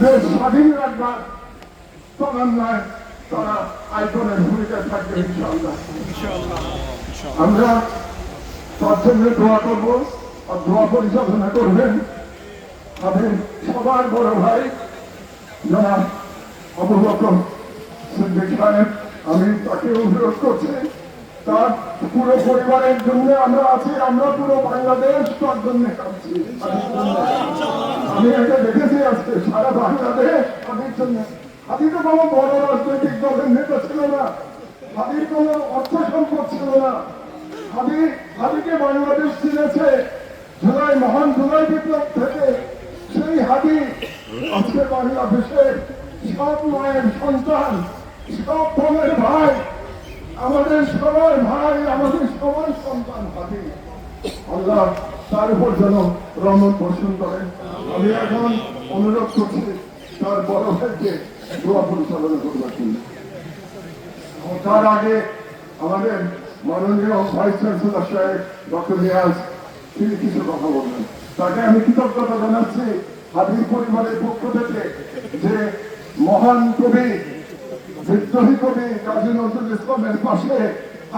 স্বাধীন আমরা তার জন্য দোয়া করব আর দোয়া পরিচালনা করবেন তাদের সবার বড় ভাই জনাব সিদ্দিক সাহেব আমি তাকে অনুরোধ করছি তার পুরো পরিবারের জন্য আমরা আছি, আমরা পুরো বাংলাদেশ তার জন্য আমি এটা দেখেছি আজকে, সারা বাংলাদেশ হাদির জন্য। তো কোনো বড় রাজনৈতিক দলের নেতা ছিল না। হাদির কোনো অর্থ সম্পদ ছিল না। হাদি হাদিকে বাংলাদেশ চিনেছে জুলাই, মহান জুলাই বিপ্লব থেকে। সেই হাদি আজকে বাংলাদেশের সব মায়ের সন্তান, সব বোনের ভাই আমাদের সবার ভাই, আমাদের সবার সন্তান হাদি আল্লাহ তার উপর যেন রহমত বর্ষণ করেন। আমি এখন অনুরোধ করছি তার বড় ভাইকে দোয়া পরিচালনা করবার জন্য। তার আগে আমাদের মাননীয় ভাইস চ্যান্সেলর সাহেব, ডক্টর নিয়াজ, তিনি কিছু কথা বলবেন। তাকে আমি কৃতজ্ঞতা জানাচ্ছি হাবিব পরিবারের পক্ষ থেকে যে মহান কবি বিদ্রোহী কবি কাজী নজরুল ইসলামের পাশে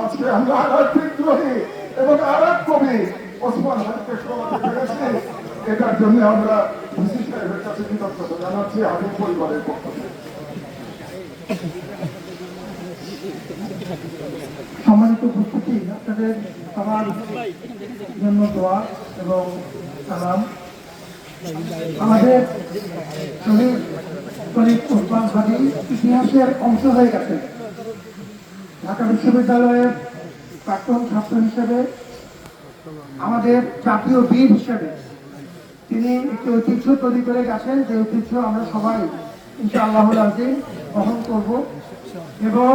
আজকে আমরা আর এক বিদ্রোহী এবং আর এক কবি ওসমান সমাজে পেরেছি এটার জন্য আমরা ভিসি কাছে কৃতজ্ঞতা জানাচ্ছি হাবিব পরিবারের পক্ষ থেকে। সম্মানিত উপস্থিতি, আপনাদের সবার জন্য দোয়া এবং সালাম। আমাদের শহীদ শরীফ ওসমান হাদি ইতিহাসের অংশ হয়ে গেছে। ঢাকা বিশ্ববিদ্যালয়ের প্রাক্তন ছাত্র হিসেবে, আমাদের জাতীয় বীর হিসেবে তিনি একটি ঐতিহ্য তৈরি করে গেছেন। যে ঐতিহ্য আমরা সবাই ইনশাআল্লাহ আজিম বহন করব এবং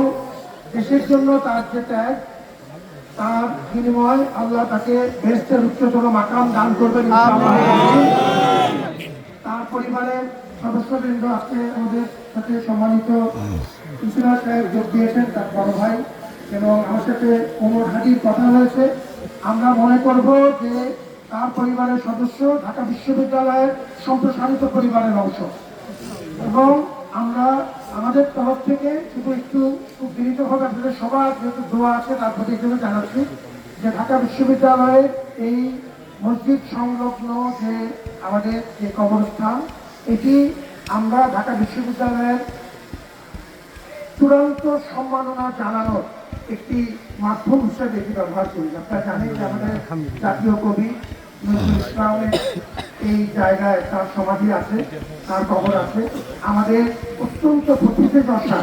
দেশের জন্য তার যে ত্যাগ, তার বিনিময় আল্লাহ তাকে বেস্টের উচ্চতর মাকাম দান করবেন পরিবারের সদস্যবৃন্দ আজকে আমাদের সাথে সম্মানিত ইসলাম সাহেব যোগ দিয়েছেন তার বড় ভাই। এবং আমার সাথে কোমর হাটির কথা হয়েছে আমরা মনে করব যে তার পরিবারের সদস্য ঢাকা বিশ্ববিদ্যালয়ের সম্প্রসারিত পরিবারের অংশ। এবং আমরা আমাদের তরফ থেকে শুধু একটু খুব বিনীতভাবে আপনাদের সবার যেহেতু দোয়া আছে, তার প্রতি হিসেবে জানাচ্ছি যে ঢাকা বিশ্ববিদ্যালয়ের এই মসজিদ সংলগ্ন যে আমাদের যে কবরস্থান এটি আমরা ঢাকা বিশ্ববিদ্যালয়ের চূড়ান্ত সম্মাননা জানানোর একটি মাধ্যম হিসেবে এটি ব্যবহার করি। আপনারা জানেন যে আমাদের জাতীয় কবি নজরুল ইসলামের এই জায়গায় তার সমাধি আছে তার কবর আছে। আমাদের অত্যন্ত দশা